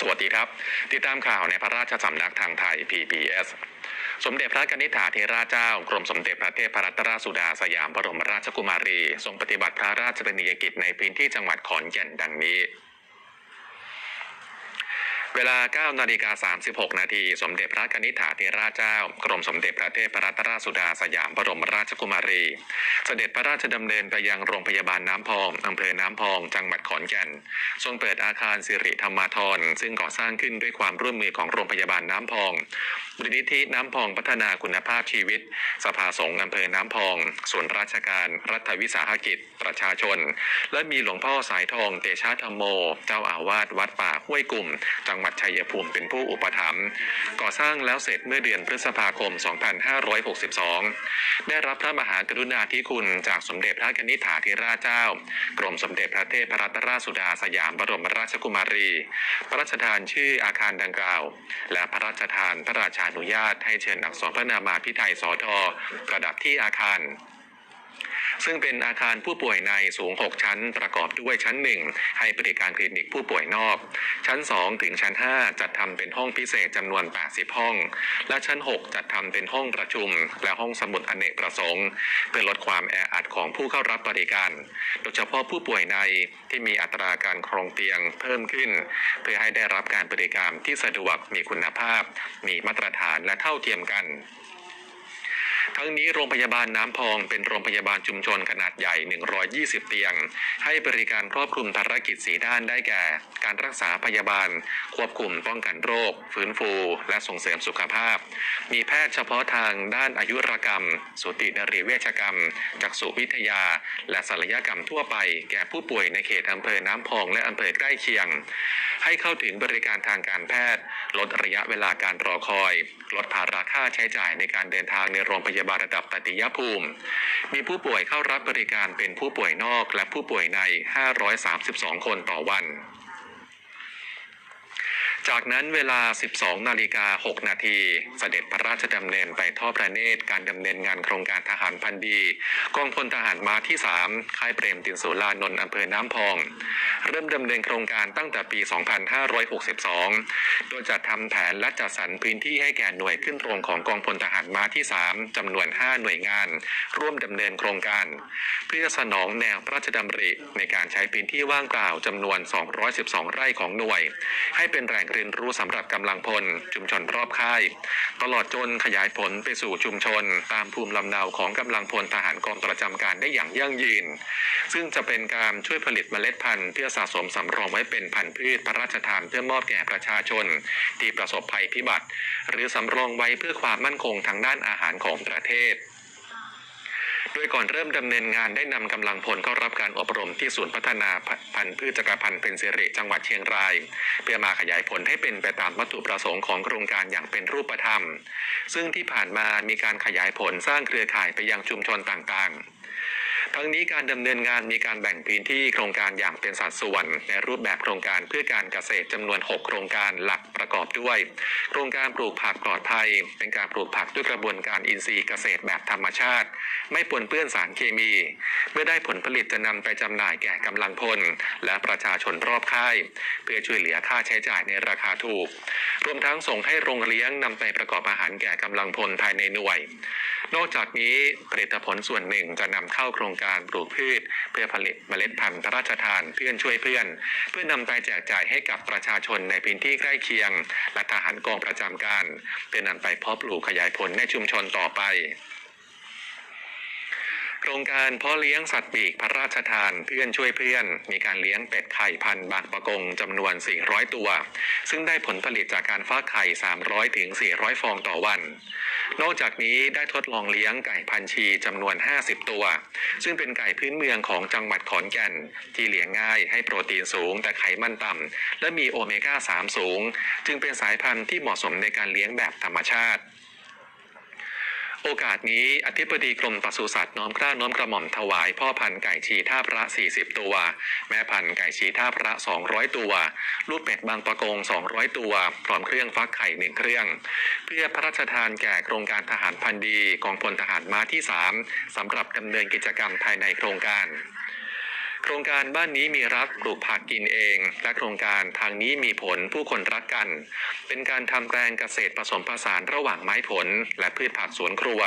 สวัสดีครับ ติดตามข่าวในพระราชสำนักทางไทย PBS สมเด็จพระกนิษฐาเทราเจ้า กรมสมเด็จพระเทพรัตนราชสุดาสยามบรมราชกุมารี ทรงปฏิบัติพระราชกรณียกิจในพื้นที่จังหวัดขอนแก่นดังนี้ เวลา 9 นาฬิกา 36 นาที สมเด็จพระกนิษฐาธิราชเจ้า กรมสมเด็จพระเทพรัตนราชสุดาสยามบรมราชกุมารี เสด็จพระราชดำเนินไปยังโรงพยาบาลน้ำพอง อำเภอน้ำพอง จังหวัดขอนแก่น ทรงเปิดอาคารสิริธรรมาธรซึ่งก่อสร้างขึ้นด้วยความร่วมมือของโรงพยาบาลน้ำพองมูลนิธิน้ำพองพัฒนาคุณภาพชีวิต สภาสงฆ์อำเภอน้ำพอง ส่วนราชการ รัฐวิสาหกิจ ประชาชน และมีหลวงพ่อสายทองเตชะธรรมโม เจ้าอาวาสวัดป่าห้วยกลุ่ม จังหวัดชัยภูมิเป็นผู้อุปถัมภ์ก่อสร้างแล้วเสร็จเมื่อเดือนพฤษภาคม 2562 ได้รับพระมหากรุณาธิคุณจากสมเด็จพระนิษฐาธิราชเจ้า กรมสมเด็จพระเทพรัตนราชสุดาสยามบรมราชกุมารี พระราชทานชื่ออาคารดังกล่าว และพระราชทานพระราชานุญาตให้เชิญอักษรพระนามาพิไทยสอทอประดับที่อาคาร ซึ่งเป็นอาคารผู้ป่วยในสูง 6 ชั้น ประกอบด้วยชั้น 1 ให้บริการคลินิกผู้ป่วยนอก ชั้น 2 ถึงชั้น 5 จัดทำเป็นห้องพิเศษจำนวน 80 ห้อง และชั้น 6 จัดทำเป็นห้องประชุม และห้องสมุดอเนกประสงค์ เพื่อลดความแออัดของผู้เข้ารับบริการ โดยเฉพาะผู้ป่วยในที่มีอัตราการครองเตียงเพิ่มขึ้น เพื่อให้ได้รับการบริการที่สะดวกมีคุณภาพ มีมาตรฐานและเท่าเทียมกัน ทั้งนี้โรงพยาบาลน้ำพองเป็นโรงพยาบาลชุมชนขนาดใหญ่ 120 เตียง ให้บริการครอบคลุมภารกิจสีด้านได้แก่ การรักษาพยาบาล ควบคุมป้องกันโรค ฟื้นฟู และส่งเสริมสุขภาพ มีแพทย์เฉพาะทางด้านอายุรกรรม สูตินรีเวชกรรม จักษุวิทยา และศัลยกรรมทั่วไป แก่ผู้ป่วยในเขตอำเภอน้ำพองและอำเภอใกล้เคียง ให้เข้าถึงบริการทางการแพทย์ ลดระยะเวลาการรอคอย ลดภาระค่าใช้จ่ายในการเดินทางในโรงพยาบาลยาบาดระดับตติยภูมิ มีผู้ป่วยเข้ารับบริการเป็นผู้ป่วยนอกและผู้ป่วยใน 532 คนต่อวัน จากนั้นเวลา 12 นาฬิกา 6 นาที เสด็จพระราชดำเนินไปทอดพระเนตรการดำเนินงานโครงการทหารพันดี กองพลทหารมาที่ 3 ค่ายเปรมตินสุรานนท์อำเภอน้ำพอง เริ่มดำเนินโครงการตั้งแต่ปี 2562 โดยจัดทำแผนและจัดสรรพื้นที่ให้แก่หน่วยขึ้นโรงของกองพลทหารมาที่ 3จำนวน 5 หน่วยงาน ร่วมดำเนินโครงการ เพื่อสนองแนวพระราชดำริในการใช้พื้นที่ว่างเปล่าจำนวน 212 ไร่ของหน่วย ให้เป็นแหล่งเรียนรู้สำหรับกำลังพล ชุมชนรอบค่าย ตลอดจนขยายผลไปสู่ชุมชน ตามภูมิลำเนาของกำลังพลทหารกองประจำการได้อย่างยั่งยืน ซึ่งจะเป็นการช่วยผลิตเมล็ดพันธุ์เพื่อสะสมสำรองไว้เป็นพันธุ์พืชพระราชทานเพื่อมอบแก่ประชาชน ที่ประสบภัยพิบัติ หรือสำรองไว้เพื่อความมั่นคงทางด้านอาหารของประเทศ ดยก่อนเริ่มดำเนินงานได้นำกำลังพลเข้ารับการอบรมที่ศูนย์พัฒนาพันธุ์พืชจักรพันธุ์เป็นสิริจังหวัดเชียงราย เพื่อมาขยายผลให้เป็นไปตามวัตถุประสงค์ของโครงการอย่างเป็นรูปธรรม ซึ่งที่ผ่านมามีการขยายผลสร้างเครือข่ายไปยังชุมชนต่างๆ ทั้งนี้การดำเนินงานมีการแบ่งพื้นที่โครงการอย่างเป็นสัดส่วน ในรูปแบบโครงการเพื่อการเกษตรจำนวน 6 โครงการหลักประกอบด้วย โครงการปลูกผักปลอดภัย เป็นการปลูกผักด้วยกระบวนการอินทรีย์เกษตรแบบธรรมชาติ ไม่ปนเปื้อนสารเคมี เมื่อได้ผลผลิตจะนำไปจำหน่ายแก่กำลังพล และประชาชนรอบค่าย เพื่อช่วยเหลือค่าใช้จ่ายในราคาถูก รวมทั้งส่งให้โรงเลี้ยงนำไปประกอบอาหารแก่กำลังพลภายในหน่วย นอกจากนี้ผลิตผลส่วนหนึ่งจะนำเข้าโครงการปลูกพืช เพื่อผลิตเมล็ดพันธุ์พระราชทานเพื่อนช่วยเพื่อน เพื่อนำไปแจกจ่ายให้กับประชาชนในพื้นที่ใกล้เคียง และทหารกองประจำการเพื่อนำไปเพาะปลูกขยายผลในชุมชนต่อไป ครงการเพาะเลี้ยงสัตว์ปีกพระราชทานเพื่อนช่วยเพื่อน มีการเลี้ยงเป็ดไข่พันบางประกงจำนวน 400 ตัว ซึ่งได้ผลผลิตจากการฟักไข่ 300 ถึง 400 ฟองต่อวัน นอกจากนี้ได้ทดลองเลี้ยงไก่พันธุ์ชีจำนวน 50 ตัว ซึ่งเป็นไก่พื้นเมืองของจังหวัดขอนแก่น ที่เลี้ยงง่ายให้โปรตีนสูงแต่ไขมันต่ำและมีโอเมก้า 3 สูง จึงเป็นสายพันธุ์ที่เหมาะสมในการเลี้ยงแบบธรรมชาติ โอกาสนี้อธิบดีกรมปศุสัตว์น้อมกล้าน้อมกระหม่อมถวาย พ่อพันธุ์ไก่ชีท่าพระ 40 ตัว แม่พันธุ์ไก่ชีท่าพระ 200 ตัว ลูกเป็ดบางประกง 200 ตัว พร้อมเครื่องฟักไข่หนึ่งเครื่อง เพื่อพระราชทานแก่โครงการทหารพันธุ์ดีกองพลทหารม้าที่ 3สำหรับดำเนินกิจกรรมภายในโครงการ โครงการบ้านนี้มีรักปลูกผักกินเอง และโครงการทางนี้มีผลผู้คนรักกัน เป็นการทำแปลงเกษตรผสมผสานระหว่างไม้ผล และพืชผักสวนครัว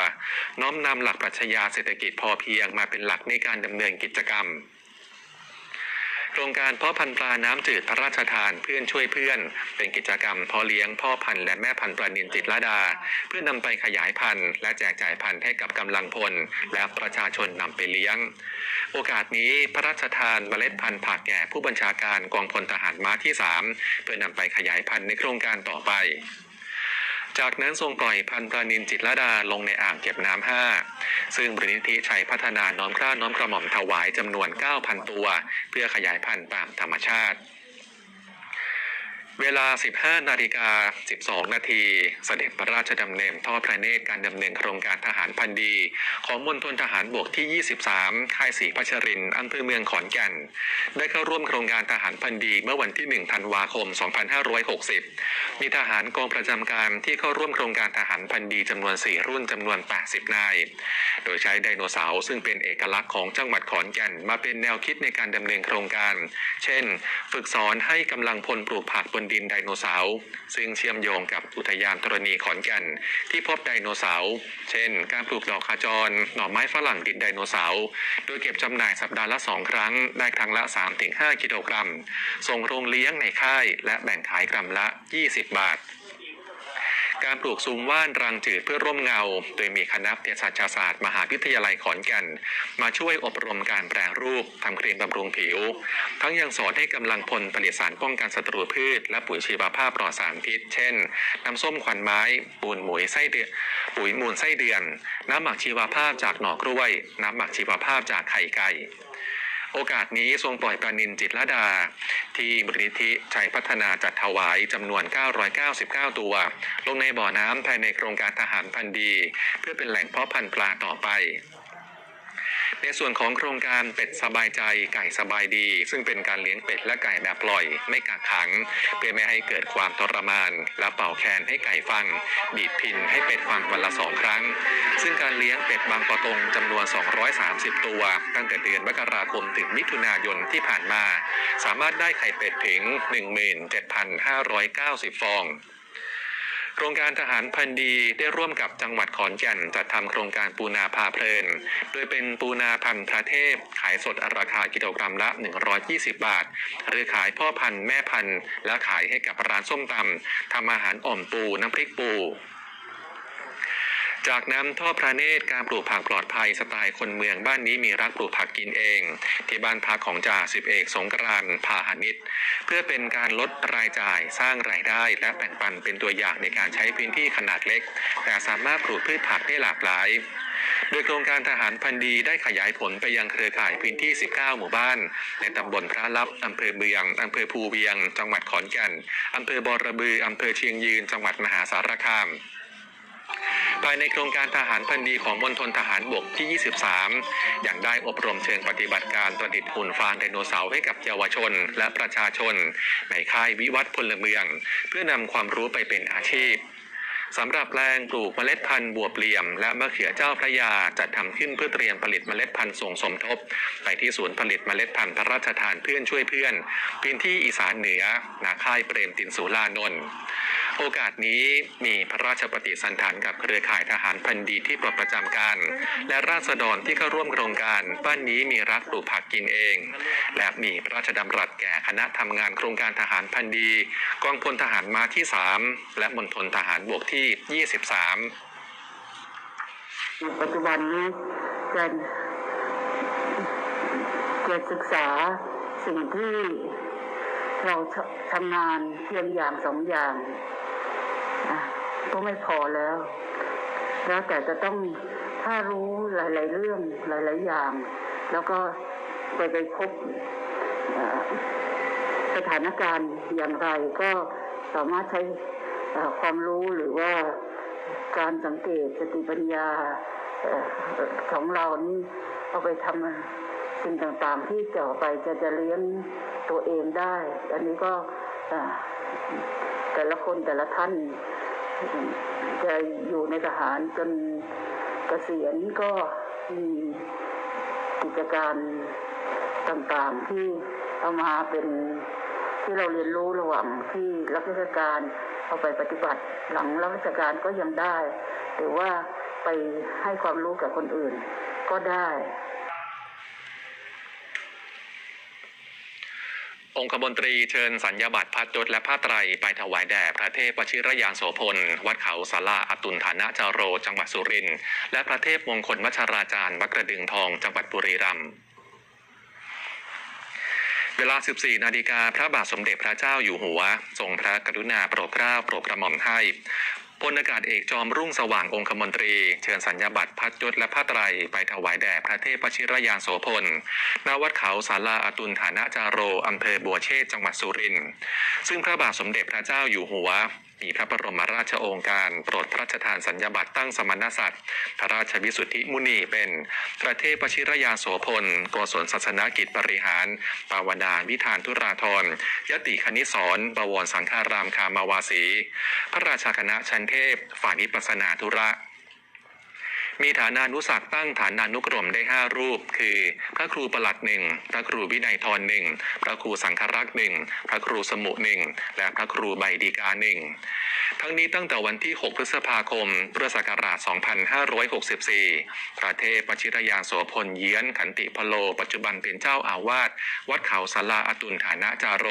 น้อมนำหลักปรัชญาเศรษฐกิจพอเพียงมาเป็นหลักในการดำเนินกิจกรรม รงการพาะพันธุ์ปลาน้ำจืดพระราชทานเพื่อนช่วยเพื่อน เป็นกิจกรรมพาะเลี้ยงพ่อพันธุ์และแม่พันธุ์ปลานินจิตรลดา เพื่อนำไปขยายพันธุ์และแจกจ่ายพันธุ์ให้กับกำลังพล และประชาชนนำไปเลี้ยง โอกาสนี้พระราชทานเมล็ดพันธุ์ผักแก่ผู้บัญชาการกองพลทหารม้าที่ 3 เพื่อนำไปขยายพันธุ์ในโครงการต่อไป จากนั้นทรงปล่อยพันธุ์ปรานินจิตระดาลงในอ่างเก็บน้ำห้าซึ่งบริณิธิชัยพัฒนาน้อมกล้าน้อมกระหม่อมถวายจำนวน 9,000 ตัว เพื่อขยายพันธุ์ตามธรรมชาติ เวลา 15 นาฬิกา 12 นาที เสด็จพระราชดำเนินทอดพระเนตรการดำเนินโครงการทหารพันธีของมณฑลทหารบกที่ 23 ค่ายศรีพัชรินอำเภอเมืองขอนแก่น ได้เข้าร่วมโครงการทหารพันธีเมื่อวันที่ 1 ธันวาคม 2560 มีทหารกองประจำการที่เข้าร่วมโครงการทหารพันธีจำนวน 4 รุ่นจำนวน 80 นาย โดยใช้ไดโนเสาร์ซึ่งเป็นเอกลักษณ์ของจังหวัดขอนแก่นมาเป็นแนวคิดในการดำเนินโครงการ เช่น ฝึกสอนให้กำลังพลปลูกผักบนดินไดโนเสาร์ซึ่งเชื่อมโยงกับอุทยานธรณีขอนแก่นที่พบไดโนเสาร์เช่น การปลูกดอกขจร หน่อไม้ฝรั่งดินไดโนเสาร์โดยเก็บจำหน่ายสัปดาห์ละ 2 ครั้ง ได้ครั้งละ 3-5 กิโลกรัม ส่งโรงเลี้ยงในค่าย และแบ่งขายกรัมละ 20 บาท การปลูกซุ้มว่านรังจืดเพื่อร่มเงา โดยมีคณะเภสัชศาสตร์ มหาวิทยาลัยขอนแก่น มาช่วยอบรมการแปรรูปทำครีมบำรุงผิว ทั้งยังสอนให้กำลังพลผลิตสารป้องกันศัตรูพืช และปุ๋ยชีวภาพปลอดสารพิษ เช่น น้ำส้มควันไม้ปูนหมุยไส้เดือนปุ๋ยมูลไส้เดือน น้ำหมักชีวภาพจากหน่อกล้วย น้ำหมักชีวภาพจากไข่ไก่ โอกาสนี้ทรงปล่อยปลานินจิตละดา ที่บริธิชัยพัฒนาจัดถวายจำนวน 999 ตัว ลงในบ่อน้ำภายในโครงการทหารพันธ์ดี เพื่อเป็นแหล่งเพาะพันธุ์ปลาต่อไป ในส่วนของโครงการเป็ดสบายใจไก่สบายดี ซึ่งเป็นการเลี้ยงเป็ดและไก่แบบปล่อย ไม่กักขัง เพื่อไม่ให้เกิดความทรมาน และเป่าแคนให้ไก่ฟัง บีบพินให้เป็ดฟังวันละสองครั้ง ซึ่งการเลี้ยงเป็ดบางปะกงจำนวน 230 ตัว ตั้งแต่เดือนมกราคมถึงมิถุนายนที่ผ่านมา สามารถได้ไข่เป็ดถึง 17,590 ฟอง โครงการทหารพันธ์ดีได้ร่วมกับจังหวัดขอนแก่นจัดทำโครงการปูนาพาเพลิน โดยเป็นปูนาพันธุ์พระเทพ ขายสดราคากิโลกรัมละ 120 บาท หรือขายพ่อพันธุ์แม่พันธุ์และขายให้กับร้านส้มตำทำอาหารอ่อมปูน้ำพริกปู จากน้ำท่อพระเนตรการปลูกผักปลอดภัยสไตล์คนเมืองบ้านนี้มีรักปลูกผักกินเอง ที่บ้านพักของจ่าสิบเอกสงกรานพาหนิตเพื่อเป็นการลดรายจ่ายสร้างรายได้ และแบ่งปันเป็นตัวอย่างในการใช้พื้นที่ขนาดเล็ก แต่สามารถปลูกพืชผักได้หลากหลายโดยโครงการทหารพันธีได้ขยายผลไปยังเครือข่ายพื้นที่ 19 หมู่บ้าน ในตำบลพระลับ อำเภอเมือง อำเภอภูเวียง จังหวัดขอนแก่น อำเภอบอระบือ อำเภอเชียงยืน จังหวัดมหาสารคามายในโครงการทหารพันธ์ดีของมณฑลทหารบกที่ 23 อย่างได้อบรมเชิงปฏิบัติการประดิษฐ์หุ่นฟางไดโนเสาร์ให้กับเยาวชน และประชาชน ในค่ายวิวัฒน์พลเมือง เพื่อนำความรู้ไปเป็นอาชีพสำหรับแปลงปลูกเมล็ดพันธุ์บวบเหลี่ยม และมะเขือเจ้าพระยาจัดทำขึ้นเพื่อเตรียมผลิตเมล็ดพันธุ์ส่งสมทบ ไปที่ศูนย์ผลิตเมล็ดพันธุ์พระราชทานเพื่อนช่วยเพื่อน พื้นที่อีสานเหนือ นาค่ายเปรมตินสุรานนท์ โอกาสนี้มีพระราชปฏิสันถานกับเครือข่ายทหารพันธีที่ปลดประจำการ และราษฎรที่เข้าร่วมโครงการบ้านนี้มีรักปลูกผักกินเอง และมีพระราชดำรัสแก่คณะทำงานโครงการทหารพันธีกองพลทหารมาที่ 3 และมณฑลทหารบวกที่ 23 ปัจจุบันนี้จะจะศึกษาสิ่งที่เราทำงานเพียงอย่างสองอย่าง ก็ไม่พอแล้ว แล้วแต่จะต้องถ้ารู้หลาย ๆ เรื่องหลาย ๆ อย่าง แล้วก็ไปไปพบสถานการณ์อย่างไรก็สามารถใช้ความรู้หรือว่าการสังเกตสติปัญญาอของเรานี่เอาไปทำสิ่งต่างๆ ที่ต่อไปจะจะเลี้ยงตัวเองได้ อันนี้ก็แต่ละคนแต่ละท่าน จะอยู่ในทหารจนเกษียณก็มีกิจการต่างๆที่เอามาเป็นที่เราเรียนรู้ระหว่างที่รับราชการเอาไปปฏิบัติหลังรับราชการก็ยังได้ หรือว่าไปให้ความรู้กับคนอื่นก็ได้ องคมนตรีเชิญสัญญาบัตรพัดยศและผ้าไตรไปถวายแด่พระเทพวชิรยานโสพล วัดเขาสาราอตุลฐานะจาโร จังหวัดสุรินทร์และพระเทพมงคลวัชราจารย์วัดกระดึงทองจังหวัดบุรีรัมย์เวลา 14 นาฬิกาพระบาทสมเด็จพระเจ้าอยู่หัว ทรงพระกรุณาโปรดเกล้าโปรดกระหม่อมให้ พลอากาศเอกจอมรุ่งสว่างองคมนตรี เชิญสัญญาบัตรพัดยศและผ้าไตรไปถวายแด่พระเทพชิรยานโสพลณวัดเขาสาราอตุลฐานะจาโรอำเภอบัวเชษจังหวัดสุรินทร์ซึ่งพระบาทสมเด็จพระเจ้าอยู่หัว มีพระบรมราชโองการโปรดพระราชทานสัญญาบัตรตั้งสมณศักดิ์พระราชวิสุทธิมุนีเป็นพระเทพชิรยานโสพลโกศลศาสนกิจบริหารปาวดาวิธานทุราธรยติคณิสรบวรสังฆารามคามาวาสี พระราชคณะชันเทพฝ่ายนิปัสนาธุระ มีฐานานุศักตั้งฐานานุกรมได้ 5 รูป คือ พระครูประหลัดหนึ่งพระครูวินัยทรหนึ่งพระครูสังฆรักษ์หนึ่งพระครูสมุหนึ่งและพระครูใบดีกาหนึ่งทั้งนี้ตั้งแต่วันที่ 6 พฤษภาคม พุทธศักราช 2564 พระเทพวชิรยานโสพลเยียนขันติพโล ปัจจุบันเป็นเจ้าอาวาสวัดเขาสาราอตุลฐานะจาโร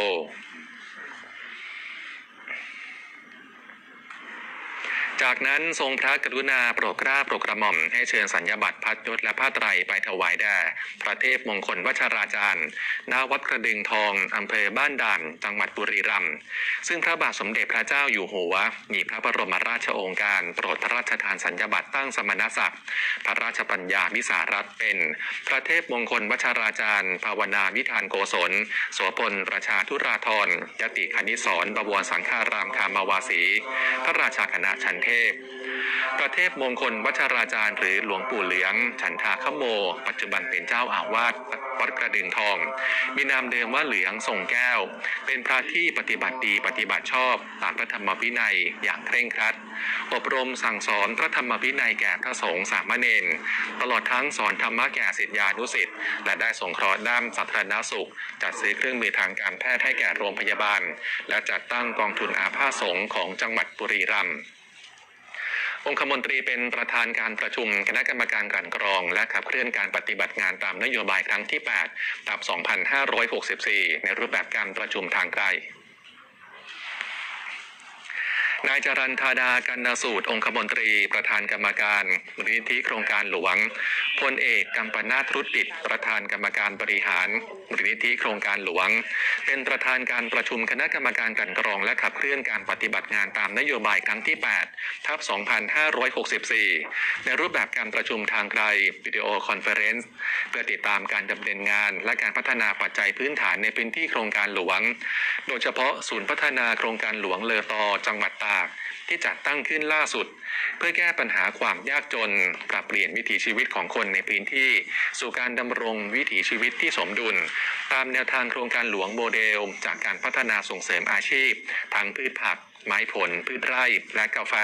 จากนั้นทรงพระกรุณาโปรดเกล้าโปรดกระหม่อมให้เชิญสัญญาบัตรพัดยศและผ้าไตรไปถวายแด่พระเทพมงคลวัชราจารย์ณวัดกระดึงทองอำเภอบ้านด่าน จังหวัดบุรีรัมย์ซึ่งพระบาทสมเด็จพระเจ้าอยู่หัว มีพระบรมราชโองการ โปรดพระราชทานสัญญาบัตรตั้งสมณศักดิ์ พระราชปัญญาวิสารัตน์เป็น พระเทพมงคลวัชราจารย์ ภาวนาวิธานโกศลโสพลประชาธุราธรยติคณิสรบวรสังฆารามคามาวาสี พระราชาคณะชันเทพประเทพมงคลวัชราจารย์หรือหลวงปู่เหลือง ฉันทาขโม ปัจจุบันเป็นเจ้าอาวาสวัดกระดึงทอง มีนามเดิมว่าเหลืองทรงแก้ว เป็นพระที่ปฏิบัติดีปฏิบัติชอบตามพระธรรมวินัยอย่างเคร่งครัด อบรมสั่งสอนพระธรรมวินัยแก่พระสงฆ์สามเณรตลอดทั้งสอนธรรมะแก่ศิษยานุศิษย์และได้สงเคราะห์ด้านสาธารณสุข จัดซื้อเครื่องมือทางการแพทย์ให้แก่โรงพยาบาล และจัดตั้งกองทุนอาภาสงฆ์ของจังหวัดบุรีรัมย์ องคมนตรีเป็นประธานการประชุมคณะกรรมการกลั่นกรอง และขับเคลื่อนการปฏิบัติงานตามนโยบายครั้งที่8ตับ 2564 ในรูปแบบการประชุมทางไกล นายจรันธาดากันนาสูตร องคมนตรี ประธานกรรมการมูลนิธิโครงการหลวง พลเอกกัมปนาทรุดิตประธานกรรมการบริหารมูลนิธิโครงการหลวง เป็นประธานการประชุมคณะกรรมการกันกรอง และขับเคลื่อนการปฏิบัติงานตามนโยบายครั้งที่ 8 ทับ 2564 ในรูปแบบการประชุมทางไกลวิดีโอคอนเฟอเรนซ์เพื่อติดตามการดำเนินงาน และการพัฒนาปัจจัยพื้นฐานในพื้นที่โครงการหลวง โดยเฉพาะศูนย์พัฒนาโครงการหลวงเลอตอจังหวัดตากที่จัดตั้งขึ้นล่าสุด เพื่อแก้ปัญหาความยากจน ปรับเปลี่ยนวิถีชีวิตของคนในพื้นที่ สู่การดำรงวิถีชีวิตที่สมดุล ตามแนวทางโครงการหลวงโมเดล จากการพัฒนาส่งเสริมอาชีพทางพืชผักไม้ผลพืชไร่และกาแฟ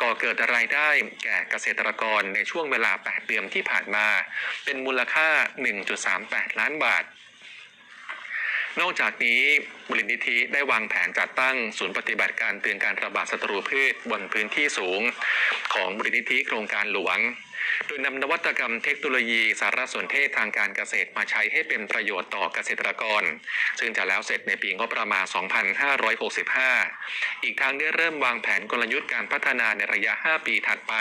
ก่อเกิดรายได้แก่เกษตรกรในช่วงเวลา 8 เดือนที่ผ่านมา เป็นมูลค่า 1.38 ล้านบาท นอกจากนี้มูลนิธิได้วางแผนจัดตั้งศูนย์ปฏิบัติการเตือนการระบาดศัตรูพืชบนพื้นที่สูง ของมูลนิธิโครงการหลวง โดยนำนวัตกรรมเทคโนโลยีสารสนเทศทางการเกษตรมาใช้ให้เป็นประโยชน์ต่อเกษตรกร ซึ่งจะแล้วเสร็จในปีงบประมาณ 2565 อีกทั้งได้เริ่มวางแผนกลยุทธ์การพัฒนาในระยะ 5 ปีถัดไป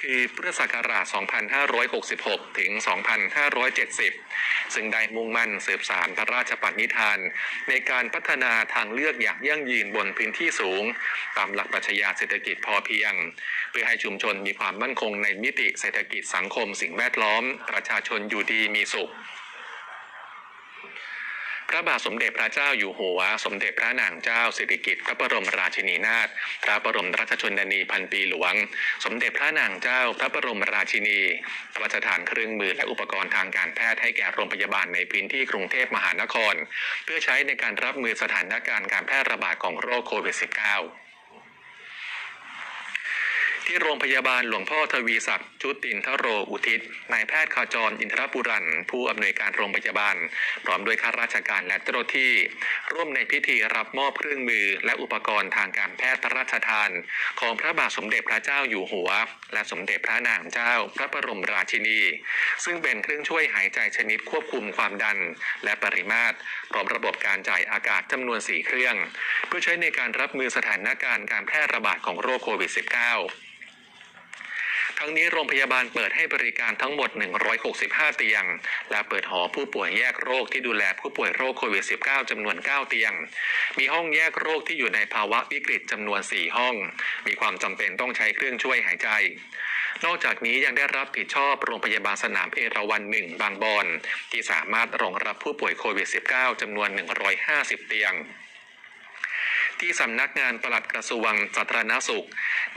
คือพุทธศักราช 2566 ถึง 2570 ซึ่งได้มุ่งมั่นสืบสานพระราชปณิธาน ในการพัฒนาทางเลือกอย่างยั่งยืนบนพื้นที่สูง ตามหลักปรัชญาเศรษฐกิจพอเพียง เพื่อให้ชุมชนมีความมั่นคงในมิติเศรษฐกิจสังคมสิ่งแวดล้อม ประชาชนอยู่ดีมีสุข พระบาทสมเด็จพระเจ้าอยู่หัว สมเด็จพระนางเจ้าสิริกิติ์พระบรมราชินีนาถพระบรมราชชนนีพันปีหลวง สมเด็จพระนางเจ้าพระบรมราชินีพระราชทานเครื่องมือและอุปกรณ์ทางการแพทย์ให้แก่โรงพยาบาลในพื้นที่กรุงเทพมหานคร เพื่อใช้ในการรับมือสถานการณ์การแพร่ระบาดของโรคโควิด -19 ที่โรงพยาบาลหลวงพ่อทวีศักดิ์ชุตินทโรอุทิศนายแพทย์ขจรอินทรปุรันผู้อำนวยการโรงพยาบาล พร้อมด้วยข้าราชการและเจ้าหน้าที่ ร่วมในพิธีรับมอบเครื่องมือและอุปกรณ์ทางการแพทย์พระราชทาน ของพระบาทสมเด็จพระเจ้าอยู่หัว และสมเด็จพระนางเจ้าพระบรมราชินี ซึ่งเป็นเครื่องช่วยหายใจชนิดควบคุมความดัน และปริมาตรพร้อมระบบการจ่ายอากาศจำนวน 4 เครื่อง เพื่อใช้ในการรับมือสถานการณ์การแพร่ระบาดของโรคโควิด -19 ทั้งนี้โรงพยาบาลเปิดให้บริการทั้งหมด 165 เตียง และเปิดหอผู้ป่วยแยกโรคที่ดูแลผู้ป่วยโรคโควิด -19 จำนวน 9 เตียง มีห้องแยกโรคที่อยู่ในภาวะวิกฤตจำนวน 4 ห้อง มีความจำเป็นต้องใช้เครื่องช่วยหายใจนอกจากนี้ยังได้รับผิดชอบโรงพยาบาลสนามเอราวันหนึ่งบางบอนที่สามารถรองรับผู้ป่วยโควิด -19 จำนวน 150 เตียง ที่สำนักงานปลัดกระทรวงสาธารณสุข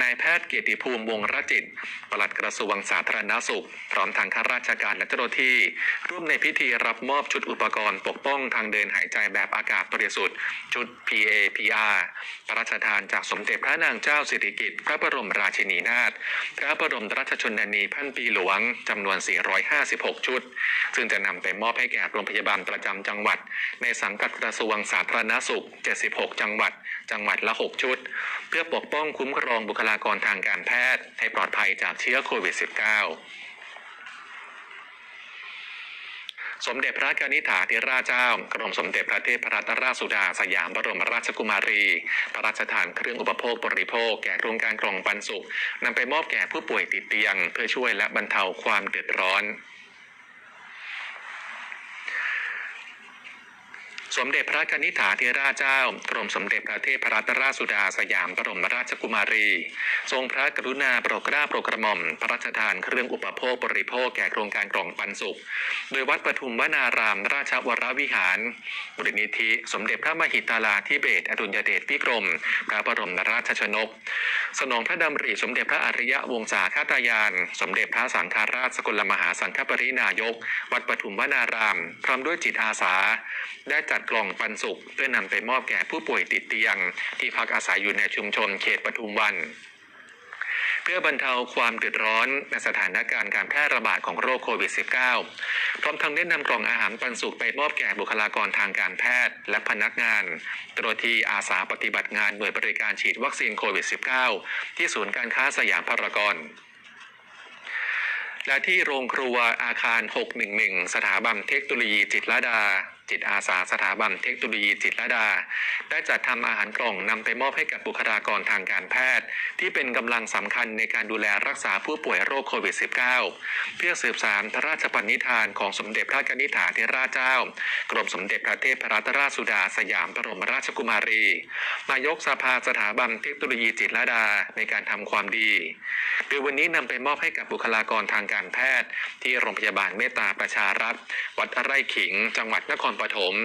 นายแพทย์เกียรติภูมิวงศรจิต ปลัดกระทรวงสาธารณสุข พร้อมทางข้าราชการและเจ้าหน้าที่ ร่วมในพิธีรับมอบชุดอุปกรณ์ปกป้องทางเดินหายใจแบบอากาศบริสุทธิ์ ชุด PAPR พระราชทานจากสมเด็จพระนางเจ้าสิริกิติ์พระบรมราชินีนาถ พระบรมราชชนนีพันปีหลวงจำนวน 456 ชุด ซึ่งจะนำไปมอบให้แก่โรงพยาบาลประจำจังหวัด ในสังกัดกระทรวงสาธารณสุข 76 จังหวัดจังหวัดละ 6 ชุด เพื่อปกป้องคุ้มครองบุคลากรทางการแพทย์ ให้ปลอดภัยจากเชื้อโควิด -19 สมเด็จพระกนิษฐาธิราชเจ้ากรมสมเด็จพระเทพรัตนราชสุดาสยามบรมราชกุมารี พระราชทานเครื่องอุปโภคบริโภค แก่โครงการกล่องปันสุขนำไปมอบแก่ผู้ป่วยติดเตียง เพื่อช่วยและบรรเทาความเดือดร้อน สมเด็จพระนิษฐาธิราชเจ้ากรมสมเด็จพระเทพรัตนราชสุดาสยามบรมราชกุมารี ทรงพระกรุณาโปรดเกล้าโปรดกระหม่อม พระราชทานเครื่องอุปโภคบริโภคแก่โครงการกล่องปันสุข โดยวัดปทุมวนาราม ราชวรวิหารมูลนิธิ สมเด็จพระมหิตลาธิเบศรอดุลยเดชพิกรม พระบรมราชชนก สนองพระดำริสมเด็จพระอริยวงศาคตายาน สมเด็จพระสังฆราชสกลมหาสังฆปรินายก วัดปทุมวนาราม พร้อมด้วยจิตอาสา ได้จัดกล่องปันสุขเพื่อนำไปมอบแก่ผู้ป่วยติดเตียง ที่พักอาศัยอยู่ในชุมชนเขตปทุมวันเพื่อบรรเทาความเดือดร้อนในสถานการณ์การแพร่ระบาดของโรคโควิด -19 พร้อมทั้งได้นำกล่องอาหารปันสุขไปมอบแก่บุคลากรทางการแพทย์ และพนักงานตัวที่อาสาปฏิบัติงานหน่วยบริการฉีดวัคซีนโควิด -19 ที่ศูนย์การค้าสยามพารากอนและที่โรงครัวอาคาร 611 สถาบันเทคโนโลยีจิตรลดา จิตอาสาสถาบันเทคโนโลยีจิตรลดา ได้จัดทำอาหารกล่องนำไปมอบให้กับบุคลากรทางการแพทย์ ที่เป็นกำลังสำคัญในการดูแลรักษาผู้ป่วยโรคโควิด -19 เพื่อสืบสานพระราชปณิธานของสมเด็จพระกนิษฐาธิราชเจ้า กรมสมเด็จพระเทพรัตนราชสุดาสยามบรมราชกุมารี นายกสภาสถาบันเทคโนโลยีจิตรลดาในการทำความดีโดยวันนี้นำไปมอบให้กับบุคลากรทางการแพทย์ ที่โรงพยาบาลเมตตาประชารัฐ วัดไร่ขิง จังหวัดนครปฐม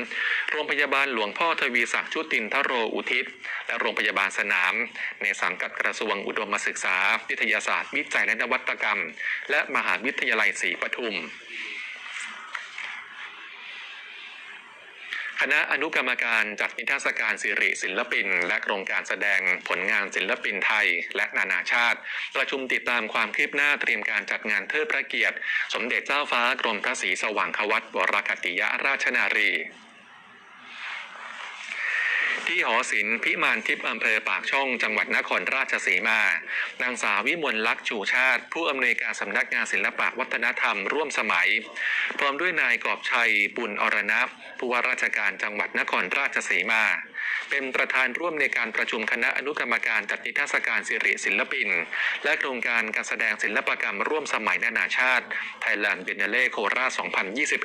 โรงพยาบาลหลวงพ่อทวีศักดิ์ชุตินทโรอุทิศ และโรงพยาบาลสนาม ในสังกัดกระทรวงอุดมศึกษา วิทยาศาสตร์ วิจัยและนวัตกรรม และมหาวิทยาลัยศรีปทุม คณะอนุกรรมการจัดนิทรรศการสิริศิลปิน และโครงการแสดงผลงานศิลปินไทย และนานาชาติ ประชุมติดตามความคืบหน้าเตรียมการจัดงานเทิดพระเกียรติ สมเด็จเจ้าฟ้ากรมพระศรีสว่างควัตวรกติยราชนารี ที่หอศิลป์พิมานทิพย์อำเภอปากช่องจังหวัดนครราชสีมา นางสาววิมลลักษ์ชูชาติ ผู้อำนวยการสำนักงานศิลปะวัฒนธรรมร่วมสมัย พร้อมด้วยนายกอบชัยปุณอรณะผู้ว่าราชการจังหวัดนครราชสีมา เป็นประธานร่วมในการประชุมคณะอนุกรรมการจัดนิทรรศการสิริศิลปิน และโครงการการแสดงศิลปกรรมร่วมสมัยนานาชาติ Thailand Biennale โคราช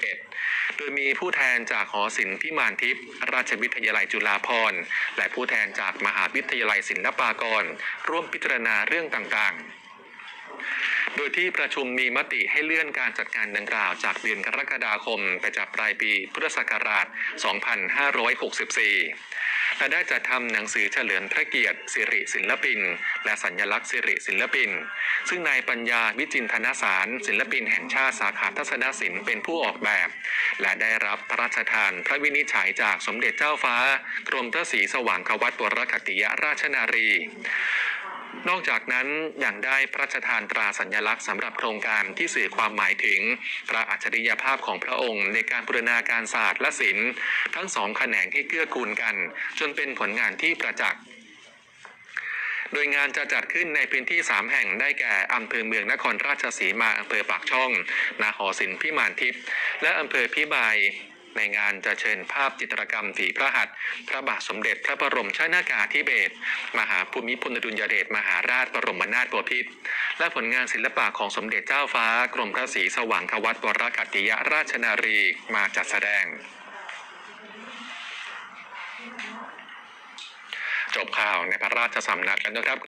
2021 โดยมีผู้แทนจากหอศิลป์พิมานทิพย์ราชวิทยาลัยจุฬาภรณ์ และผู้แทนจากมหาวิทยาลัยศิลปากร ร่วมพิจารณาเรื่องต่างๆ โดยที่ประชุมมีมติให้เลื่อนการจัดงานดังกล่าว จากเดือนกรกฎาคมไปจากปลายปีพุทธศักราช 2564 และได้จัดทำหนังสือเฉลิมพระเกียรติสิริศิลปิน และสัญลักษณ์สิริศิลปิน ซึ่งนายปัญญาวิจินทนสาร ศิลปินแห่งชาติสาขาทัศนศิลป์เป็นผู้ออกแบบ และได้รับพระราชทานพระวินิจฉัยจากสมเด็จเจ้าฟ้ากรมพระศรีสว่างควัตวรคติยราชนารี นอกจากนั้นยังได้พระราชทานตราสัญลักษณ์สำหรับโครงการที่สื่อความหมายถึงพระอัจฉริยภาพของพระองค์ ในการบูรณาการศาสตร์และศิลป์ทั้งสองแขนงให้เกื้อกูลกัน จนเป็นผลงานที่ประจักษ์โดยงานจะจัดขึ้นในพื้นที่ 3 แห่งได้แก่อำเภอเมืองนครราชสีมาอำเภอปากช่อง นาหอศิลป์พิมานทิพย์และอำเภอพิบาย ในงานจะเชิญภาพจิตรกรรมฝีพระหัตถ์พระบาทสมเด็จพระบรมชนากาธิเบศรมหาภูมิพลอดุลยเดชมหาราชบรมนาถบพิตรและผลงานศิลปะของสมเด็จเจ้าฟ้ากรมพระศรีสว่างควัตวรกัตติยราชนารีมาจัดแสดงจบข่าวในพระราชสำนักแล้วนะครับ